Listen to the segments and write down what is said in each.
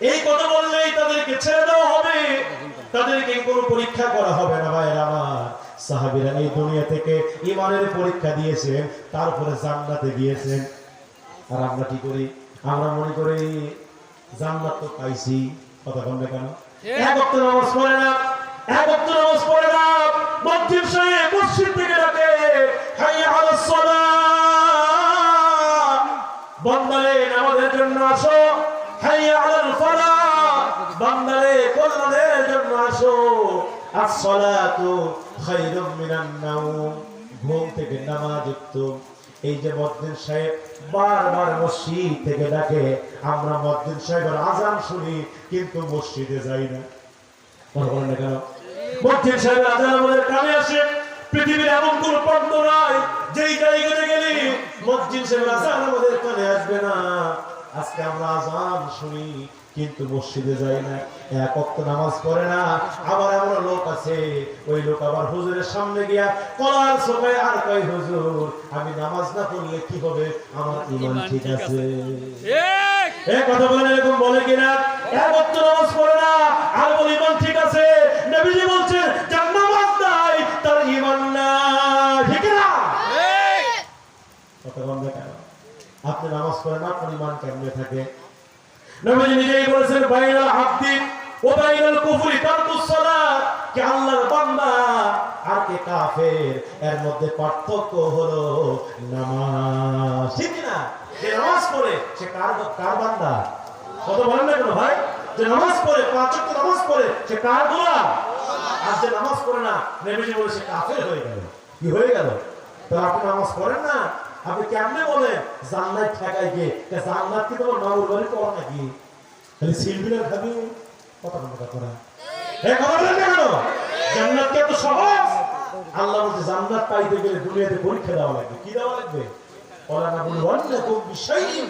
এই কথা বললেই তাদেরকে হবে। তাদেরকে পরীক্ষা করা হবে না ভাইয়ের আমার। সাহাবীরা এই দুনিয়া থেকে ঈমানের পরীক্ষা দিয়েছেন, তারপরে জান্নাতে গিয়েছেন। আর আমরা কি করি? আমরা মনে করি জান্নাত তো পাইছি। কথা বলবে কেন? এক ওয়াক্ত নামাজ পড়ে না এক ওয়াক্ত নামাজ পড়ে না। মসজিদ সাহেব মসজিদ থেকে ডাকে হাইয়া আলাস সালাহ বান্দারে নামাজের জন্য আসো। হাইয়া আলাল ফালাহ বান্দারে কল্যাণের জন্য আসো। as-salatu খায়রুম মিনান নাওম। ঘুম থেকে নামাজ উত্তম এই যে মদ্দিন সাহেব বারবার মসজিদ থেকে ডাকে, আমরা মদ্দিন সাহেবের আজান শুনি, কিন্তু মসজিদে যাই না। গেলে আমাদের কানে আসবে না। আজকে আমরা আজান শুনি কিন্তু মসজিদে যাই না এক অক্ত নামাজ পড়ে না। আবার এমন লোক আছে ওই লোক আবার হুজুরের সামনে গিয়া কলার সবাই আর কয় হুজুর আমি নামাজ না পড়লে কি হবে? আমার ইমান ঠিক আছে। এ কথা বলেন এরকম বলে কিনা? এক অক্ত নামাজ পড়ে না আর বলে ইমান ঠিক আছে। নবীজি বলছেন যার নামাজ নাই তার ইমান না ঠিক না কথা বলবে কেন? আপনি নামাজ পড়েন আপনার ইমান কেমনে থাকে? নবীজি নিজেই বলেছেন, বাইনাল আব্দি ও বাইনাল কুফরি তারকুস সালাত। কে আল্লাহর বান্দা, আর কে কাফের, এর মধ্যে পার্থক্য হলো নামাজ। ঠিক না যে নামাজ পড়ে, সে কার কার বান্দা? কত বলেন না কেন ভাই? যে নামাজ পড়ে, পাঁচ ওয়াক্ত নামাজ পড়ে, সে কার গোলাম? আর যে নামাজ পড়ে না, নবীজি বলে সে কাফের হয়ে গেল। কি হয়ে গেল? তো আপনি নামাজ পড়েন না? আপনি কেমনে বলে জান্নাত ঠেকাই গিয়ে? জান্নাত কি তোমার মামুর বাড়ি পড়া নাকি? খালি সিলবিনার খাবি কথা কথা না। এ, কথা বলেন না কেন? জান্নাত কি সহজ। আল্লাহ বলছে, জান্নাত পাইতে গেলে দুনিয়াতে পরীক্ষা দেওয়া লাগবে। কি দেওয়া লাগবে? ওলা না বলি বিশাইইন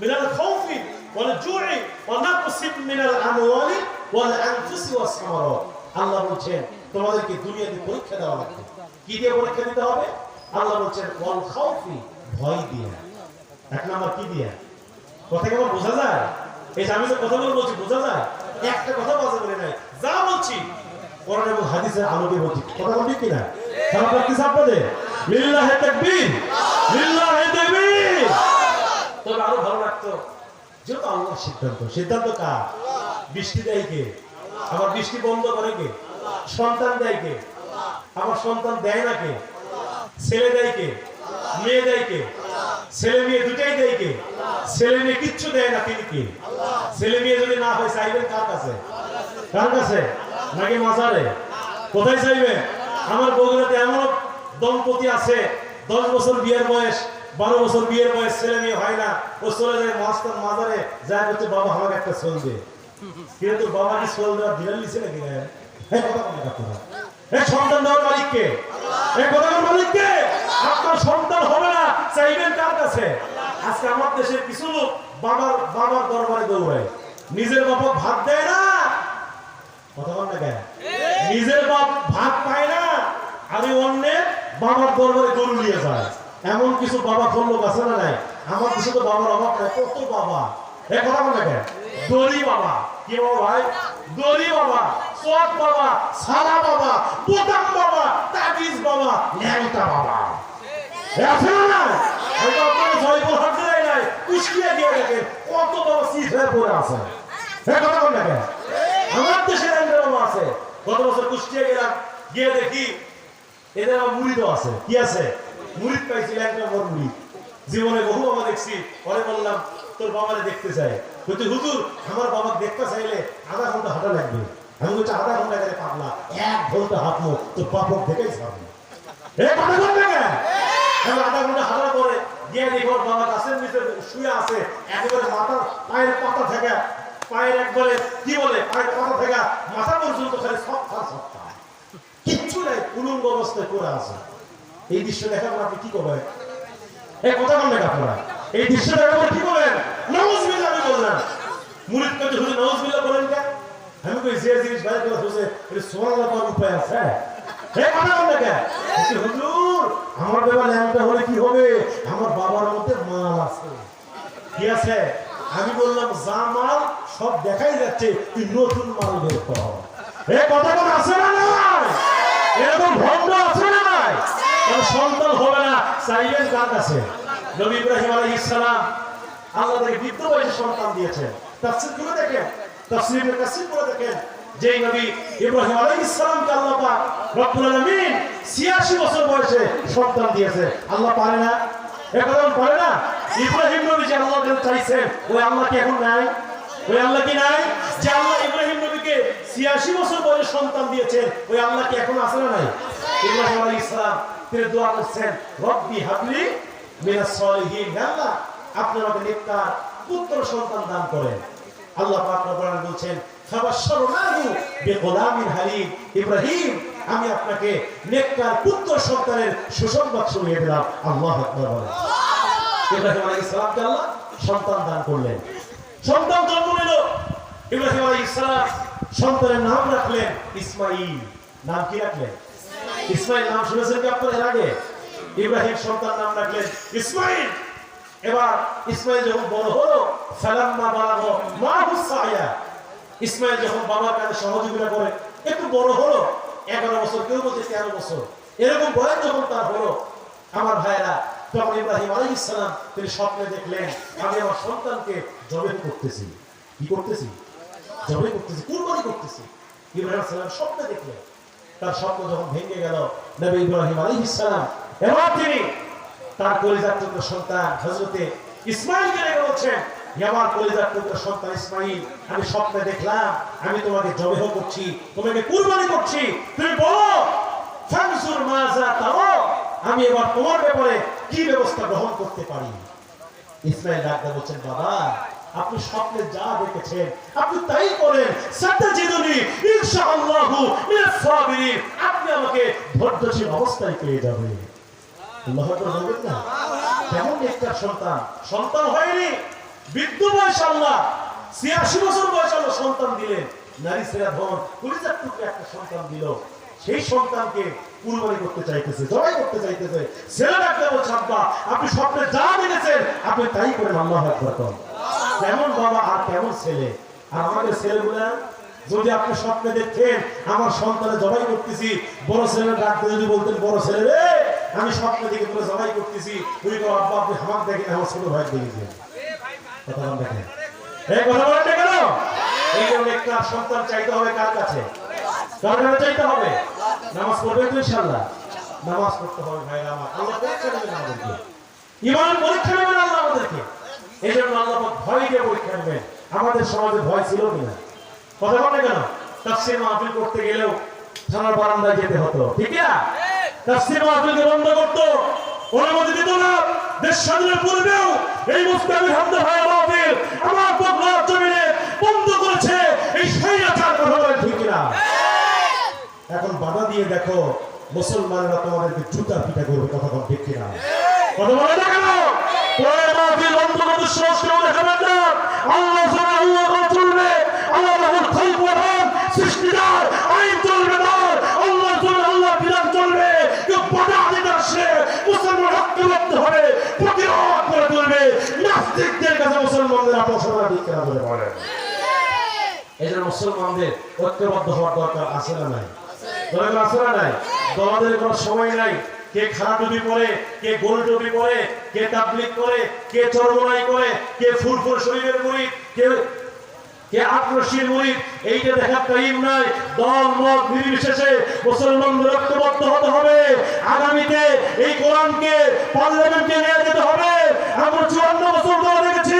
মিনাল খাউফি ওয়াল জু'i ওয়া নাকসিব মিনাল আমওয়ালি ওয়াল আনফুসি ওয়াস সামারাত। আল্লাহ বলছেন, তোমাদেরকে দুনিয়াতে পরীক্ষা দেওয়া লাগবে। কি দিয়ে পরীক্ষা দিতে হবে? আল্লাহ বলছেন, ওয়াল খাউফি ভয় দিয়ে। এক নাম্বার কি দিয়ে? কথা কেমন বোঝা যায়? এই যে আমি যে কথাগুলো বলছি, বোঝা যায়? একটা কথা বাজে বলে নাই। যা বলছি, কোরআন এবং হাদিসের আলোকে বলছি। কথা বলবি কিনা খেলা প্র্যাকটিস আপনাদের লিল্লাহে তাকবীর। লিল্লাহে তাকবীর। তবে আরও ভালো লাগতো। যেহেতু আল্লাহর সিদ্ধান্ত সিদ্ধান্ত কার? বৃষ্টি দেয় কে? আবার বৃষ্টি বন্ধ করে কে? সন্তান দেয় কে? আমার সন্তান দেয় না কে? ছেলে দেয় কে? মেয়ে দেয় কে ছেলে মেয়ে দুটাই দেয় কে ছেলে মেয়ে কিচ্ছু দেয় না তিনি ছেলে মেয়ে যদি না হয়, চাইবেন কার কাছে? কার কাছে? নাকি মাজারে? কোথায় চাইবেন? আমার বগুড়াতে এমন দম্পতি আছে, দশ বছর বিয়ের বয়স, বারো বছর বিয়ের বয়স, ছেলে মেয়ে হয় না, ও চলে যায় মাস্টার মাজারে যা করছে বাবা আমার একটা দে। কিন্তু বাবা কি সোল দেওয়া নিছে নাকি? রে? কথা বলে আপনারা এই সন্তান দেওয়ার মালিককে। এই বলার মালিককে। আপনার সন্তান হবে না, চাইবেন কার কাছে? আজকে আমার দেশের কিছু লোক বাবার বাবার দরবারে দৌড়ায়। নিজের বাবা ভাত দেয় না। কথা বল না নিজের বাপ ভাত পায় না আমি অন্যের বাবার দরবারে গরু নিয়ে যায়। এমন কিছু বাবা খোল লোক আছে না নাই? আমার কিছু তো বাবার অভাব নাই, কত বাবা? এ কথা বল না দড়ি বাবা। কি বাবা ভাই? দড়ি বাবা। চক বাবা সারা বাবা, বোতাম বাবা, তাবিজ বাবা, ন্যাংটা বাবা। আছে না? হয়তো আপনারা জয়পুর হাঁটতে যায় নাই, কুষ্টিয়া দিয়ে দেখেন, কত বাবা সিট হয়ে পড়ে আছে। এ কথা বল না আমার দেশে ন্যাংটা বাবা আছে। গত বছর কুষ্টিয়া গেলাম, গিয়ে দেখি এদের আমার মুড়িদও আছে। কি আছে? মুড়িদ পাইছি, ল্যাংটা বড় মুড়িদ। জীবনে বহু বাবা দেখছি, পরে বললাম, তোর বাবারে দেখতে চাই। কিন্তু হুজুর, আমার বাবা দেখতে চাইলে আধা ঘণ্টা হাঁটা লাগবে। আমি বলছি আধা ঘণ্টা গেলে পাবলা এক ঘণ্টা হাঁটলো তো পাপড় থেকেই ছাড়বো আধা ঘণ্টা হাঁটার পরে শুয়ে বলে, পায়ের পাতা মাথা পর্যন্ত খালি সপ্তাহ কিচ্ছু নাই কুলুঙ্গ অবস্থায় করে আছে। এই দৃশ্য দেখার পর আপনি কি করবেন? এই কথা বললেন আপনারা। এই দৃশ্য দেখার পর কি বলেন নওয়াজ বিল্লাহ আমি বললাম মুরিদ কাজী হুজুর বলেন কেন নামাজ যে জিনিস বাইরে করে বসে এটা সোনালা পাওয়ার উপায় আছে হে কথা বল দেখে হুজুর, আমার বাবা ল্যাংটা হলে কি হবে? আমার বাবার মধ্যে মাল আছে। কি আছে? আমি বললাম, যা মাল, সব দেখাই যাচ্ছে, তুই নতুন মাল বের কর। এ কথা কোন আছে না নাই? এরকম ভণ্ড আছে না নাই? কারণ সন্তান হবে না। চাইলেন কার কাছে? নবী ইব্রাহিম আলাইহিস সালাম আল্লাহ তাকে বৃদ্ধ বয়সে সন্তান দিয়েছেন। তাফসীর করে দেখেন তাফসীরের করে দেখেন, যেই নবী ইব্রাহিম আলাইহিস আল্লাহ পাক রব্বুল আলামিন 86 বছর বয়সে সন্তান দিয়েছে। আল্লাহ পারে না? পারে না? ইব্রাহিম নবী যে আল্লাহ চাইছেন, ওই আল্লাহ কি এখন নাই? ওই আল্লাহ কি নাই? যে আল্লাহ ইব্রাহিম নবীকে 86 বছর বয়সে সন্তান দিয়েছেন, ওই আল্লাহ কি এখন আছে না নাই? ইব্রাহিম আলাইহিস সালাম তিনি দোয়া করছেন, রব্বি হাবলি মিনাস সলিহিন, আল্লাহ, আপনি পুত্র সন্তান দান করেন। আল্লাহ পাক রব্বুল বলছেন ফাবাশশারনাহু বিগুলামিন হালিম। ইব্রাহিম আমি আপনাকে নেককার পুত্র সন্তানের সুসংবাদ শুনিয়ে দিলাম। আল্লাহু আকবার বলেন। ইব্রাহিম আলাইহিস সালামকে আল্লাহ? সন্তান দান করলেন। সন্তান জন্ম নিল। ইব্রাহিম আলাইহিস সালাম সন্তানের নাম রাখলেন ইসমাঈল নাম কি রাখলেন? ইসমাইল নাম শুনেছেন কি আপনারা এর আগে? ইব্রাহিম সন্তান নাম রাখলেন ইসমাইল। এবার ইসমাইল যখন বড় হলো সালাম্মা বালাগো মা হুসায়া ইসমাইল যখন বাবার কাছে সহযোগিতা করে, একটু বড় হলো, এগারো বছর, কেউ বলছে তেরো বছর। এরকম বয়স যখন তার হলো, আমার ভাইয়েরা, তখন ইব্রাহিম আলী ইসলাম তিনি স্বপ্নে দেখলেন, আমি আমার সন্তানকে জবে করতেছি। কি করতেছি? জবে করতেছি, কুরবানি করতেছি। ইব্রাহিম সালাম স্বপ্নে দেখলেন। তার স্বপ্ন যখন ভেঙে গেল, নবী ইব্রাহিম আলাইহিস সালাম, এবার তিনি তার কলিজার টুকরো সন্তান রেখে বলছেন, আমার কলিজার টুকরো সন্তান ইসমাঈল আমি স্বপ্নে দেখলাম, আমি তোমাকে জবেহ করছি, তোমাকে কুরবানি করছি, তুমি বলো মাজা তাও আমি এবার তোমার ব্যাপারে কি ব্যবস্থা গ্রহণ করতে পারি? ইসমাইল ডাক্তার বলছেন, বাবা, আপনি স্বপ্নে যা দেখেছেন, আপনি তাই করেন, সাতাজিদুনি, ইনশাআল্লাহু সাবিরিন, আপনি আমাকে ধৈর্যশীল অবস্থায় পেয়ে যাবেন। আপনি স্বপ্নে যা দেখেছেন, আপনি তাই আকবার। করেন কেমন বাবা আর কেমন ছেলে? আর আমাদের ছেলেগুলা, যদি আপনি স্বপ্নে দেখতেন, আমার সন্তানে জবাই করতেছি, বড় ছেলে ডাকতে যদি বলতেন, বড় ছেলে রে! আমি স্বপ্নে দেখে তোরা জবাই করতেছি তুই তো আব্বা আপনি হামাক দেখেন আমার ছোট ভাই দেখেছেন কথা বল দেখেন এই কথা বলেন না কেন এই জন্য একটা সন্তান চাইতে হবে কার কাছে? কার কাছে চাইতে হবে? নামাজ পড়বেন তো ইনশাআল্লাহ। নামাজ পড়তে হবে ভাই আমার। আল্লাহ পরীক্ষা নেবেন আমাদেরকে। ইমান পরীক্ষা নেবেন আল্লাহ আমাদেরকে। এই জন্য আল্লাহ ভয় দিয়ে পরীক্ষা নেবেন আমাদের সমাজে ভয় ছিল কিনা? কথা বলে কেন তাফসীর মাহফিল করতে গেলেও থানার বারান্দায় যেতে হতো। ঠিক না না। বাংলা বলে না এখন বাধা দিয়ে দেখো, মুসলমানেরা তোমাদেরকে জুতা পিটা করবে, কথা কম ঠিক কিনা? কথা বলে না করতে সংস্কার দেখাবেন না ছাড়া আল্লাহ করে চলবে আল্লাহ রাহুল খাই প্রধান সৃষ্টিদার আইন চলবে না আল্লাহ ছাড়া আল্লাহ বিধান চলবে কেউ বাধা দিতে আসলে মুসলমান হককে করতে হবে প্রতিরোধ করে তুলবে নাস্তিকদের কাছে মুসলমানদের আপোষণা ঠিক কেনা বলে বলে। এই জন্য মুসলমানদের ঐক্যবদ্ধ হওয়ার দরকার আছে না নাই? দরকার আছে না নাই? দলাদের কোনো সময় নাই। কে খারাপ টুপি পরে কে গোল টুপি পরে কে তাবলিক করে কে চরমনাই করে কে ফুরফুর শরীরের মুড়ি কে কে আক্রোশীর মুড়ি এইটা দেখার টাইম নাই। দল মত নির্বিশেষে মুসলমানদের ঐক্যবদ্ধ হতে হবে। আগামীতে এই কোরআনকে পার্লামেন্টে নিয়ে যেতে হবে। আমরা চুয়ান্ন বছর ধরে দেখেছি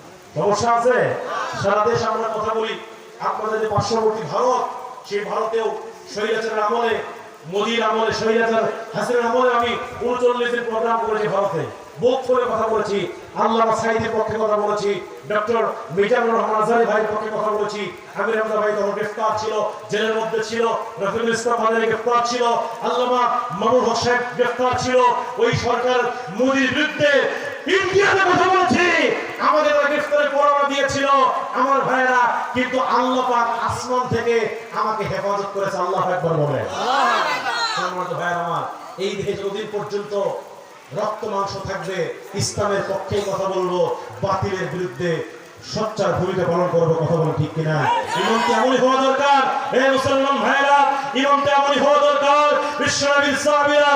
সমস্যা আছে? সারা দেশ আমরা কথা বলি। আপনাদের পার্শ্ববর্তী ভারত, সেই ভারতেও আমলে আমলে, স্বৈরাচার হাসিনার আমলে আমি উনচল্লিশের প্রোগ্রাম করেছি ভারতে। বোধ করে কথা বলেছি আল্লাহ সাইদের পক্ষে কথা বলেছি ডক্টর মিজানুর রহমান আজহারি ভাইয়ের পক্ষে কথা বলেছি, আমির ভাই তখন গ্রেফতার ছিল, জেলের মধ্যে ছিল, রফিকুল ইসলাম গ্রেফতার ছিল, আল্লামা সাহেব গ্রেফতার ছিল। ওই সরকার মোদির বিরুদ্ধে ইন্ডিয়াতে কথা বলেছি। আমাদের দিয়েছিল। আমার ভাইয়েরা, কিন্তু আল্লাহ পাক আসমান থেকে আমাকে হেফাজত করেছে, আল্লাহ একবার বলে। আমার, এই দেশে যতদিন পর্যন্ত রক্ত, মাংস থাকবে, ইসলামের পক্ষেই কথা বলব, বাতিলের বিরুদ্ধে সচ্চার ভূমিকা পালন করব, কথা বলেন ঠিক কিনা? ইমাম তেমনই হওয়া দরকার। হে মুসলমান ভাইরা ইমাম তেমনই হওয়া দরকার। বিশ্বনবীর সাহাবীরা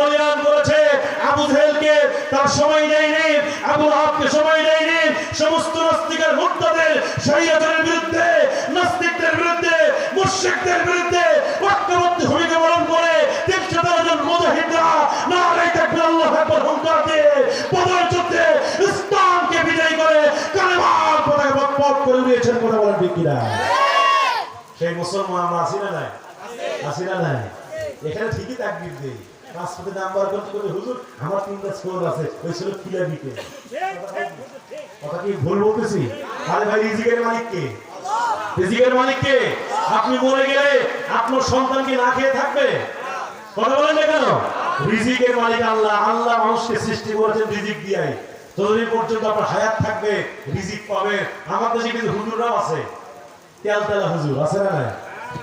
বলিয়ান করেছে। আবু জেহেলকে তার সময় দেয়নি আবু লাহাবকে সময় দেয়নি সমস্ত নাস্তিকের মুক্তাদের শরীয়তের বিরুদ্ধে নাস্তিকদের বিরুদ্ধে মুশরিকদের বিরুদ্ধে ঐক্যবদ্ধ ভূমিকা পালন করে তিনশো তেরো জন মুজাহিদরা নারাই তাকবীর আল্লাহু আকবার হুঙ্কার দিয়ে বদর যুদ্ধে ইসলামকে বিজয়ী করে কালেমার পতাকা বটপট করে উড়িয়েছেন কথা বলেন ঠিক কিনা? সেই মুসলমান আমরা আছি না নাই? আছি না নাই? এখানে ঠিকই তাকবীর দেই। নাম্বার করতে হুজুর, আমার তিনটা আছে, ওই ছিল দিতে। কথা কি ভুল বলতেছি? আরে ভাই, রিজিকের রিজিকের আপনি মরে গেলে আপনার না খেয়ে থাকবে? কথা বলেন না কেন? রিজিকের মালিক আল্লাহ আল্লাহ মানুষকে সৃষ্টি করেছেন রিজিক দিয়াই। পর্যন্ত আপনার হায়াত থাকবে, রিজিক পাবে। আমার দেশে কিন্তু হুজুররাও আছে। হুজুর, আছে না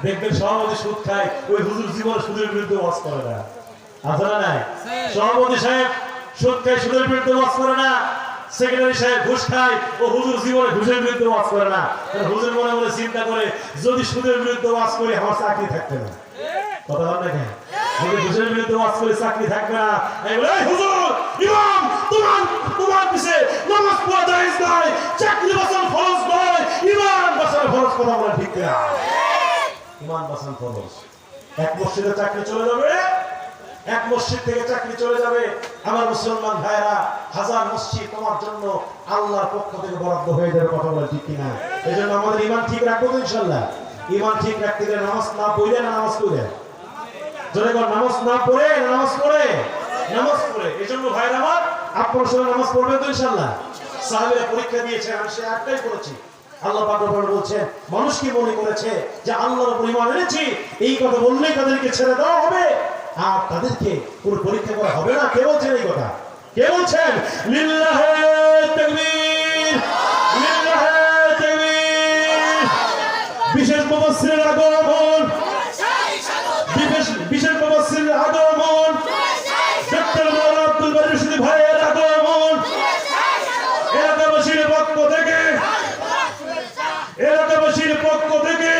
দেখবেন সভাপতি সুদ খায়, ওই হুজুর জীবন সুদের বিরুদ্ধে ওয়াজ করে না। আছে না নাই সভাপতি সাহেব সুদ খায় সুদের বিরুদ্ধে ওয়াজ করে না। সেক্রেটারি সাহেব ঘুষ খায় ও হুজুর জীবনে ঘুষের বিরুদ্ধে ওয়াজ করে না। হুজুর মনে মনে চিন্তা করে যদি সুদের বিরুদ্ধে ওয়াজ করি আমার চাকরি থাকবে না। কথা বল না যদি ঘুষের বিরুদ্ধে ওয়াজ করে চাকরি থাকবে না। এই হুজুর ইমাম তোমার তোমার পিছে নামাজ পড়া জায়েজ নাই চাকরি বাঁচান ফরজ নয় ইমান বাঁচান ফরজ কথা বলে ঠিক না ইমান বাঁচান ফরজ। এক মসজিদে চাকরি চলে যাবে। এক মসজিদ থেকে চাকরি চলে যাবে। আমার মুসলমান ভাইরা হাজার মসজিদ তোমার জন্য আল্লাহর পক্ষ থেকে বরাদ্দ হয়ে যাবে, কথা বলে ঠিক কিনা? এই জন্য আমাদের ইমান ঠিক রাখব তো ইনশাল্লাহ ইমান ঠিক রাখতে গেলে নামাজ না পড়লে না নামাজ পড়ে। নামাজ না পড়ে নামাজ পড়ে? নামাজ পড়ে। এই জন্য আমার, আপনার নামাজ তো ইনশাল্লাহ পরীক্ষা দিয়েছে আমি সে করেছি। আল্লাহ মানুষ কি মনে করেছে যে আল্লাহর উপর ঈমান এনেছি? এই কথা বললেই তাদেরকে ছেড়ে দেওয়া হবে। আর তাদেরকে পুরো পরীক্ষা করা হবে না। কে বলছেন এই কথা? কে বলছেন? লিল্লাহে তাকবীর লিল্লাহে তাকবীর বিশেষ মুফাসসিরের আগমন বিশেষ বিশেষ মুফাসসিরের আগমন ডক্টর মাওলানা আব্দুল বারী রশিদ ভাইয়ের আগমন এলাকাবাসীর পক্ষ থেকে এলাকাবাসীর পক্ষ থেকে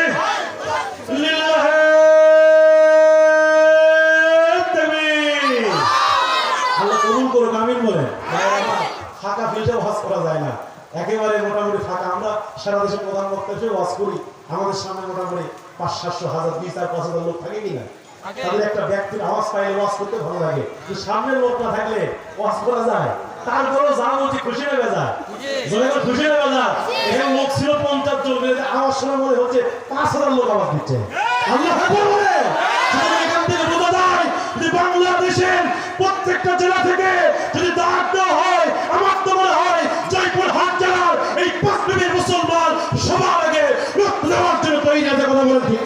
লিল্লাহে তাকবীর আল্লাহ কবুল করুক আমিন বলে ফাঁকা ফিল্ডে ওয়াজ করা যায় না একেবারে মোটামুটি ফাঁকা। আমরা সারা দেশের প্রধান বক্তা হিসেবে ওয়াজ করি। আমাদের সামনে মোটামুটি পাঁচ সাতশো হাজার বিশ আর পাঁচ হাজার লোক থাকে কিনা তাদের একটা ব্যক্তির আওয়াজ পাইলে ওয়াজ করতে ভালো লাগে। সামনের লোক না থাকলে ওয়াজ করা যায়। তারপরেও জানা উচিত খুশি নেবে যা জোরে করে খুশি নেবে যা এখানে লোক ছিল পঞ্চাশ জন আওয়াজ শোনা মনে হচ্ছে পাঁচ হাজার লোক আওয়াজ দিচ্ছে। আল্লাহ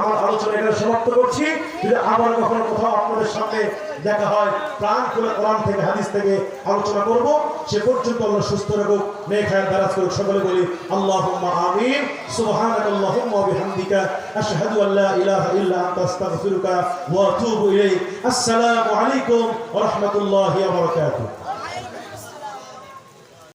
আমার আলোচনা এখানে সমাপ্ত করছি। যদি আবার কখনো কোথাও আপনাদের সামনে দেখা হয়, প্রাণ খুলে কোরআন থেকে, হাদিস থেকে আলোচনা করব, সে পর্যন্ত আমরা সুস্থ রাখুক, নেক হায়াত দারাজ করুক। সকলে বলি আল্লাহ আমিন। সুবহানাক আল্লাহুম্মা বিহামদিকা, আশহাদু আল লা ইলাহা ইল্লা আনতা, আস্তাগফিরুকা ওয়া আতুবু ইলাইক। আসসালামু আলাইকুম ওয়া রাহমাতুল্লাহি ওয়া বারাকাতুহু।